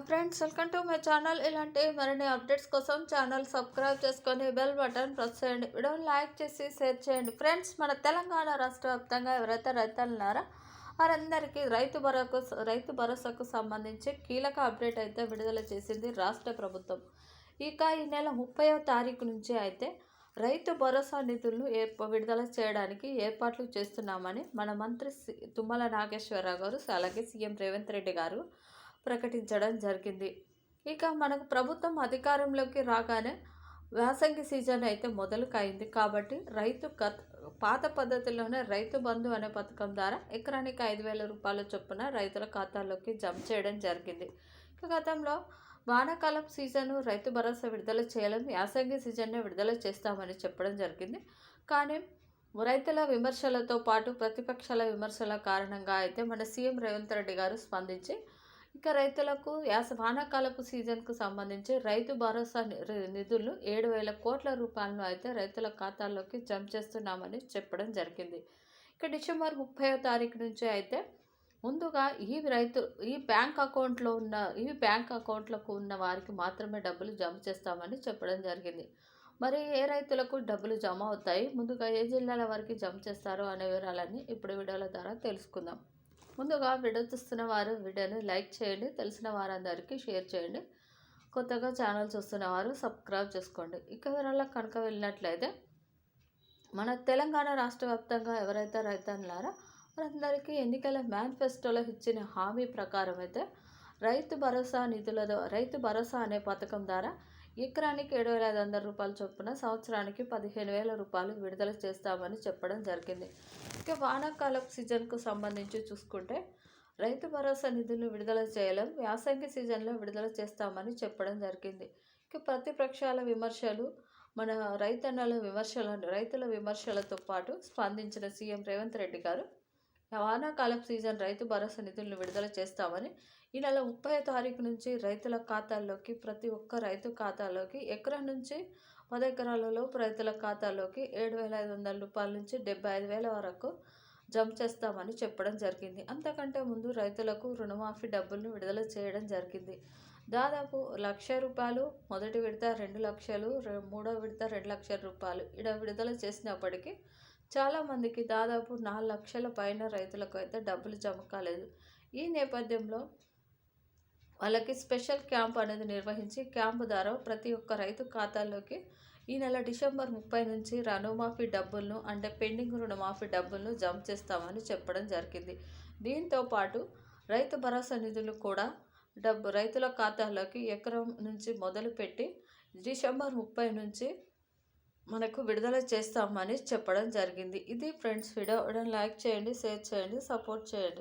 Friends welcome to my channel ఇలాంటి మరిన్ని updates కోసం ఛానల్ సబ్స్క్రైబ్ చేసుకొని బెల్ బటన్ ప్రెస్ చేయండి వీడియోని లైక్ చేసి షేర్ చేయండి ఫ్రెండ్స్ మన తెలంగాణ రాష్ట్ర వ్యాప్తంగా ఎవరైతే రైతులు ఉన్నారో వారందరికీ రైతు భరోసా రైతు భరోసాకు సంబంధించి కీలక అప్డేట్ అయితే విడుదల చేసింది రాష్ట్ర ప్రభుత్వం. ఇక ఈ నెల ముప్పైవ తారీఖు నుంచి అయితే రైతు భరోసా నిధులను ఏర్ప విడుదల చేయడానికి ఏర్పాట్లు చేస్తున్నామని మన మంత్రి తుమ్మల నాగేశ్వరరావు గారు అలాగే సీఎం రేవంత్ రెడ్డి గారు ప్రకటించడం జరిగింది. ఇక మనకు ప్రభుత్వం అధికారంలోకి రాగానే వ్యాసంగి సీజన్ అయితే మొదలు కాయింది కాబట్టి రైతు కత్ పాత పద్ధతిలోనే రైతు బంధు అనే పథకం ద్వారా ఎకరానికి ఐదు వేల రూపాయల చొప్పున రైతుల ఖాతాల్లోకి జమ చేయడం జరిగింది. గతంలో వానాకాలం సీజను రైతు భరోసా విడుదల చేయాలని యాసంగి సీజన్నే విడుదల చేస్తామని చెప్పడం జరిగింది. కానీ రైతుల విమర్శలతో పాటు ప్రతిపక్షాల విమర్శల కారణంగా అయితే మన సీఎం రేవంత్ రెడ్డి గారు స్పందించి ఇక రైతులకు యాస వానాకాలపు సీజన్కు సంబంధించి రైతు భరోసా ని- నిధులు ఏడు వేల కోట్ల రూపాయలను అయితే రైతుల ఖాతాల్లోకి జమ చేస్తున్నామని చెప్పడం జరిగింది. ఇక డిసెంబర్ ముప్పైవ తారీఖు నుంచి అయితే ముందుగా ఈ రైతు ఈ బ్యాంక్ అకౌంట్లో ఉన్న ఈ బ్యాంక్ అకౌంట్లకు ఉన్న వారికి మాత్రమే డబ్బులు జమ చేస్తామని చెప్పడం జరిగింది. మరి ఏ రైతులకు డబ్బులు జమ అవుతాయి? ముందుగా ఏ జిల్లాల వారికి జమ చేస్తారో అనే వివరాలన్నీ ఇప్పుడు వీడియోల ద్వారా తెలుసుకుందాం. ముందుగా వీడియో చూస్తున్న వారు వీడియోని లైక్ చేయండి తెలిసిన వారందరికీ షేర్ చేయండి. కొత్తగా ఛానల్ చూస్తున్న వారు సబ్స్క్రైబ్ చేసుకోండి. ఇక వివరాలకు కనుక వెళ్ళినట్లయితే మన తెలంగాణ రాష్ట్ర వ్యాప్తంగా ఎవరైతే రైతన్నారో వారందరికీ ఎన్నికల మేనిఫెస్టోలో ఇచ్చిన హామీ ప్రకారం అయితే రైతు భరోసా నిధుల రైతు భరోసా అనే పథకం ద్వారా ఎకరానికి ఏడు వేల ఐదు వందల రూపాయల చొప్పున సంవత్సరానికి పదిహేను వేల రూపాయలు విడుదల చేస్తామని చెప్పడం జరిగింది. ఇక వానాకాలం సీజన్కు సంబంధించి చూసుకుంటే రైతు భరోసా నిధులు విడుదల చేయడం యాసంగి సీజన్లో విడుదల చేస్తామని చెప్పడం జరిగింది. ఇక ప్రతిపక్షాల విమర్శలు మన రైతన్నల విమర్శల రైతుల విమర్శలతో పాటు స్పందించిన సీఎం రేవంత్ రెడ్డి గారు వానాకాలం సీజన్ రైతు భరోసా నిధులను విడుదల చేస్తామని ఈ నెల ముప్పై తారీఖు నుంచి రైతుల ఖాతాల్లోకి ప్రతి ఒక్క రైతు ఖాతాలోకి ఎకరం నుంచి ఎకరాలలో రైతుల ఖాతాలోకి ఏడు వేల ఐదు వందల రూపాయల నుంచి డెబ్బై ఐదు వేల వరకు జమ చేస్తామని చెప్పడం జరిగింది. అంతకంటే ముందు రైతులకు రుణమాఫీ డబ్బులను విడుదల చేయడం జరిగింది. దాదాపు లక్ష రూపాయలు మొదటి విడత రెండు లక్షలు మూడో విడత రెండు లక్షల రూపాయలు ఇలా విడుదల చేసినప్పటికీ చాలామందికి దాదాపు నాలుగు లక్షల పైన రైతులకు అయితే డబ్బులు జమ కాలేదు. ఈ నేపథ్యంలో వాళ్ళకి స్పెషల్ క్యాంప్ అనేది నిర్వహించి క్యాంపు ద్వారా ప్రతి ఒక్క రైతు ఖాతాల్లోకి ఈ నెల డిసెంబర్ ముప్పై నుంచి రుణమాఫీ డబ్బులను అంటే పెండింగ్ రుణమాఫీ డబ్బులను జమ చేస్తామని చెప్పడం జరిగింది. దీంతో పాటు రైతు భరోసా నిధులు కూడా డబ్బు రైతుల ఖాతాల్లోకి ఎకరం నుంచి మొదలుపెట్టి డిసెంబర్ ముప్పై నుంచి మనకు విడుదల చేస్తామని చెప్పడం జరిగింది. ఇది ఫ్రెండ్స్ వీడియో. లైక్ చేయండి షేర్ చేయండి సపోర్ట్ చేయండి.